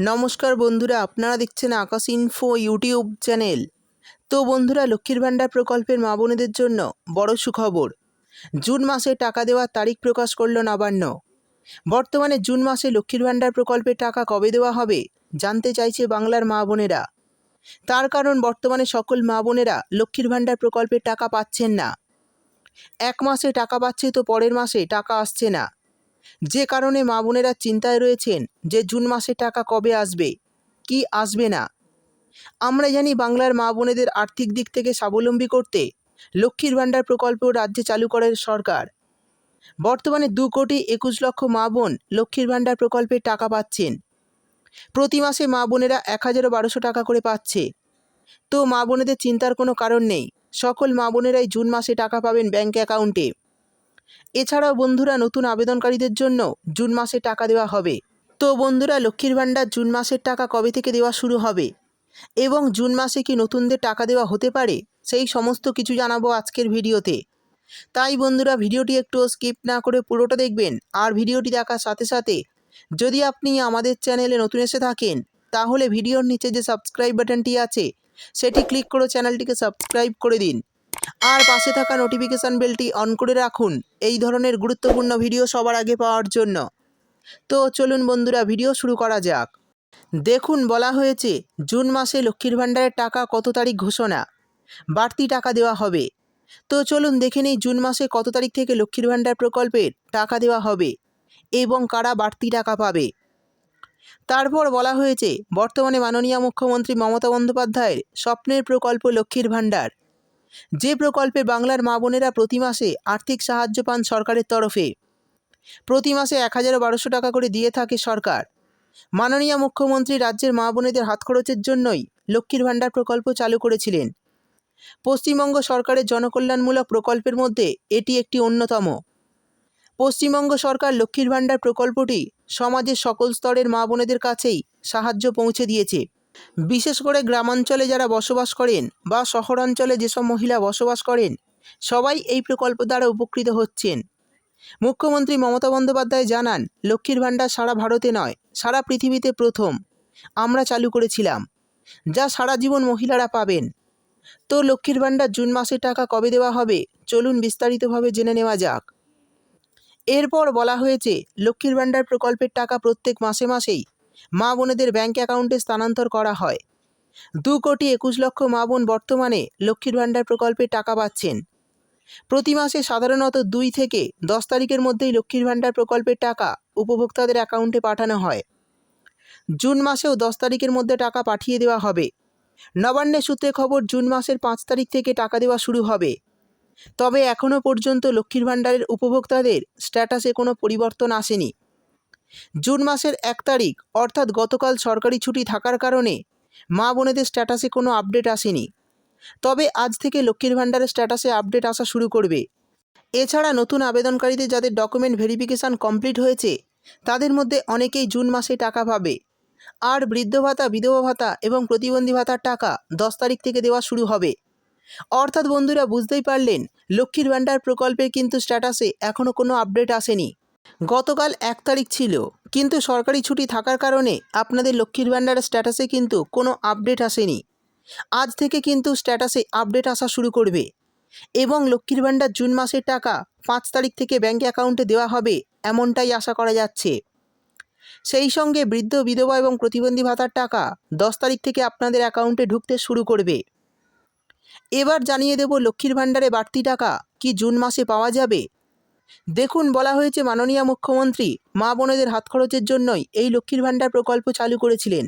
নমস্কার বন্ধুরা, আপনারা দেখছেন আকাশ ইনফো ইউটিউব চ্যানেল তো বন্ধুরা, লক্ষ্মীর ভাণ্ডার প্রকল্পের মা বোনেদের জন্য বড় সুখবর। জুন মাসে টাকা দেওয়ার তারিখ প্রকাশ করল নবান্ন। বর্তমানে জুন মাসে লক্ষ্মীর ভাণ্ডার প্রকল্পের টাকা কবে দেওয়া হবে জানতে চাইছে বাংলার মা বোনেরা। তার কারণ, বর্তমানে সকল মা বোনেরা লক্ষ্মীর ভাণ্ডার প্রকল্পের টাকা পাচ্ছেন না। এক মাসে টাকা পাচ্ছে তো পরের মাসে টাকা আসছে না। যে কারণে মা বোনেরা চিন্তায় রয়েছেন যে জুন মাসে টাকা কবে আসবে, কি আসবে না। আমরা জানি বাংলার মা বোনেদের আর্থিক দিক থেকে স্বাবলম্বী করতে লক্ষ্মীর ভাণ্ডার প্রকল্প রাজ্যে চালু করে সরকার। বর্তমানে দু কোটি একুশ লক্ষ মা বোন লক্ষ্মীর ভাণ্ডার প্রকল্পে টাকা পাচ্ছেন। প্রতি মাসে মা বোনেরা এক হাজার বারোশো টাকা করে পাচ্ছে। তো মা বোনেদের চিন্তার কোনো কারণ নেই। সকল মা বোনেরাই জুন মাসে টাকা পাবেন ব্যাঙ্ক অ্যাকাউন্টে। এছাড়াও বন্ধুরা, নতুন আবেদনকারীদের জন্য জুন মাসে টাকা দেওয়া হবে। তো বন্ধুরা, লক্ষ্মীর ভাণ্ডার জুন মাসের টাকা কবে থেকে দেওয়া শুরু হবে? এবং জুন মাসে কি নতুনদের টাকা দেওয়া হতে পারে? সেই সমস্ত কিছু জানাব আজকের ভিডিওতে। তাই বন্ধুরা, ভিডিওটি একটু স্কিপ না করে পুরোটা দেখবেন আর ভিডিওটি দেখার সাথে সাথে যদি আপনি আমাদের চ্যানেলে নতুন এসে থাকেন, তাহলে ভিডিওর নিচে যে সাবস্ক্রাইব বাটনটি আছে, সেটি ক্লিক করে চ্যানেলটিকে সাবস্ক্রাইব করে দিন। আর পাশে থাকা নোটিফিকেশান বেলটি অন করে রাখুন। এই ধরনের গুরুত্বপূর্ণ ভিডিও সবার আগে পাওয়ার জন্য। তো চলুন বন্ধুরা ভিডিও শুরু করা যাক। দেখুন, বলা হয়েছে, জুন মাসে লক্ষ্মীর ভাণ্ডারের টাকা কত তারিখ ঘোষণা? বাড়তি টাকা দেওয়া হবে। তো চলুন দেখে নেই, জুন মাসে কত তারিখ থেকে লক্ষ্মীর ভাণ্ডার প্রকল্পের টাকা দেওয়া হবে এবং কারা বাড়তি টাকা পাবে? তারপর বলা হয়েছে, বর্তমানে মাননীয় মুখ্যমন্ত্রী মমতা বন্দ্যোপাধ্যায়ের স্বপ্নের প্রকল্প লক্ষ্মীর ভাণ্ডার। যে প্রকল্পে বাংলার মা বোনেরা প্রতি মাসে আর্থিক সাহায্য পান সরকারের তরফে। প্রতি মাসে এক হাজার বারোশো টাকা করে দিয়ে থাকে সরকার। মাননীয় মুখ্যমন্ত্রী রাজ্যের মা বোনেদের হাত খরচের জন্যই লক্ষ্মীর ভাণ্ডার প্রকল্প চালু করেছিলেন। পশ্চিমবঙ্গ সরকারের জনকল্যাণমূলক প্রকল্পের মধ্যে এটি একটি অন্যতম। পশ্চিমবঙ্গ সরকার লক্ষ্মীর ভাণ্ডার প্রকল্পটি সমাজের সকল স্তরের মা বোনেদের কাছেই সাহায্য পৌঁছে দিয়েছে। বিশেষ করে গ্রামাঞ্চলে যারা বসবাস করেন বা শহরাঞ্চলে যেসব মহিলা বসবাস করেন, সবাই এই প্রকল্প দ্বারা উপকৃত হচ্ছেন। মুখ্যমন্ত্রী মমতা বন্দ্যোপাধ্যায় জানান, লক্ষ্মীর ভাণ্ডার সারা ভারতে নয়, সারা পৃথিবীতে প্রথম। আমরা চালু করেছিলাম, যা সারা জীবন মহিলারা পাবেন। তো লক্ষ্মীর ভাণ্ডার জুন মাসে টাকা কবে দেওয়া হবে, চলুন বিস্তারিতভাবে জেনে নেওয়া যাক। এরপর বলা হয়েছে, লক্ষ্মীর ভাণ্ডার প্রকল্পের টাকা প্রত্যেক মাসে মাসেই মা বোনেদের ব্যাঙ্ক অ্যাকাউন্টে স্থানান্তর করা হয়। দু কোটি একুশ লক্ষ মা বোন বর্তমানে লক্ষ্মীর ভাণ্ডার প্রকল্পে টাকা পাচ্ছেন। প্রতি মাসে সাধারণত দুই থেকে দশ তারিখের মধ্যেই লক্ষ্মীর ভাণ্ডার প্রকল্পের টাকা উপভোক্তাদের অ্যাকাউন্টে পাঠানো হয়। জুন মাসেও দশ তারিখের মধ্যে টাকা পাঠিয়ে দেওয়া হবে। নবান্নের সূত্রে খবর, জুন মাসের পাঁচ তারিখ থেকে টাকা দেওয়া শুরু হবে। তবে এখনও পর্যন্ত লক্ষ্মীর ভাণ্ডারের উপভোক্তাদের স্ট্যাটাসে কোনো পরিবর্তন আসেনি। জুন মাসের এক তারিখ, অর্থাৎ গতকাল সরকারি ছুটি থাকার কারণে মা বোনেদের স্ট্যাটাসে কোনো আপডেট আসেনি। তবে আজ থেকে লক্ষ্মীর ভাণ্ডারের স্ট্যাটাসে আপডেট আসা শুরু করবে। এছাড়া নতুন আবেদনকারীদের যাদের ডকুমেন্ট ভেরিফিকেশান কমপ্লিট হয়েছে, তাদের মধ্যে অনেকেই জুন মাসে টাকা পাবে। আর বৃদ্ধ ভাতা, বিধবা ভাতা এবং প্রতিবন্ধী ভাতার টাকা দশ তারিখ থেকে দেওয়া শুরু হবে। অর্থাৎ বন্ধুরা, বুঝতেই পারলেন, লক্ষ্মীর ভাণ্ডার প্রকল্পের কিন্তু স্ট্যাটাসে এখনও কোনো আপডেট আসেনি। গতকাল এক তারিখ ছিল, কিন্তু সরকারি ছুটি থাকার কারণে আপনাদের লক্ষ্মীর ভাণ্ডারের স্ট্যাটাসে কিন্তু কোনো আপডেট আসেনি। আজ থেকে কিন্তু স্ট্যাটাসে আপডেট আসা শুরু করবে এবং লক্ষ্মীর ভাণ্ডার জুন মাসের টাকা পাঁচ তারিখ থেকে ব্যাঙ্ক অ্যাকাউন্টে দেওয়া হবে এমনটাই আশা করা যাচ্ছে। সেই সঙ্গে বৃদ্ধ, বিধবা এবং প্রতিবন্ধী ভাতার টাকা দশ তারিখ থেকে আপনাদের অ্যাকাউন্টে ঢুকতে শুরু করবে। এবার জানিয়ে দেব লক্ষ্মীর ভাণ্ডারে বাড়তি টাকা কি জুন মাসে পাওয়া যাবে দেখুন, বলা হয়েছে মাননীয় মুখ্যমন্ত্রী মা বোনেদের হাত খরচের জন্যই এই লক্ষ্মীর ভাণ্ডার প্রকল্প চালু করেছিলেন।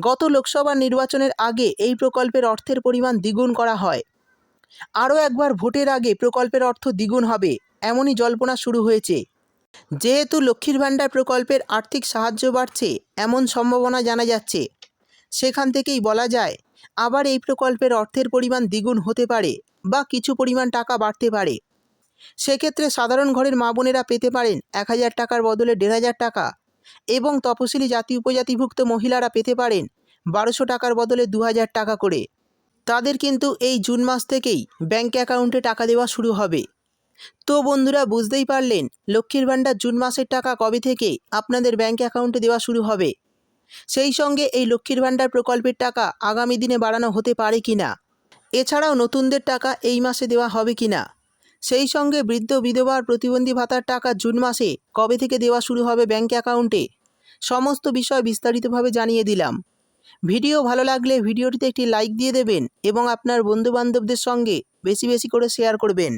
গত লোকসভা নির্বাচনের আগে এই প্রকল্পের অর্থের পরিমাণ দ্বিগুণ করা হয়। আরও একবার ভোটের আগে প্রকল্পের অর্থ দ্বিগুণ হবে, এমনই জল্পনা শুরু হয়েছে। যেহেতু লক্ষ্মীর ভাণ্ডার প্রকল্পের আর্থিক সাহায্য বাড়ছে, এমন সম্ভাবনা জানা যাচ্ছে। সেখান থেকেই বলা যায়, আবার এই প্রকল্পের অর্থের পরিমাণ দ্বিগুণ হতে পারে বা কিছু পরিমাণ টাকা বাড়তে পারে। সেক্ষেত্রে সাধারণ ঘরের মা বোনেরা পেতে পারেন এক হাজার টাকার বদলে দেড় হাজার টাকা এবং তপশিলি জাতি উপজাতিভুক্ত মহিলারা পেতে পারেন বারোশো টাকার বদলে দু হাজার টাকা করে। তাদের কিন্তু এই জুন মাস থেকেই ব্যাঙ্ক অ্যাকাউন্টে টাকা দেওয়া শুরু হবে। তো বন্ধুরা, বুঝতেই পারলেন লক্ষ্মীর ভাণ্ডার জুন মাসের টাকা কবে থেকে আপনাদের ব্যাঙ্ক অ্যাকাউন্টে দেওয়া শুরু হবে। সেই সঙ্গে এই লক্ষ্মীর ভাণ্ডার প্রকল্পের টাকা আগামী দিনে বাড়ানো হতে পারে কি না এছাড়াও নতুনদের টাকা এই মাসে দেওয়া হবে কি না সেই সঙ্গে বৃদ্ধ বিধবার প্রতিবন্ধী ভাতার টাকা জুন মাসে কবে থেকে দেওয়া শুরু হবে ব্যাঙ্ক অ্যাকাউন্টে? সমস্ত বিষয় বিস্তারিতভাবে জানিয়ে দিলাম। ভিডিও ভালো লাগলে ভিডিওটিতে একটি লাইক দিয়ে দেবেন এবং আপনার বন্ধুবান্ধবদের সঙ্গে বেশি বেশি করে শেয়ার করবেন।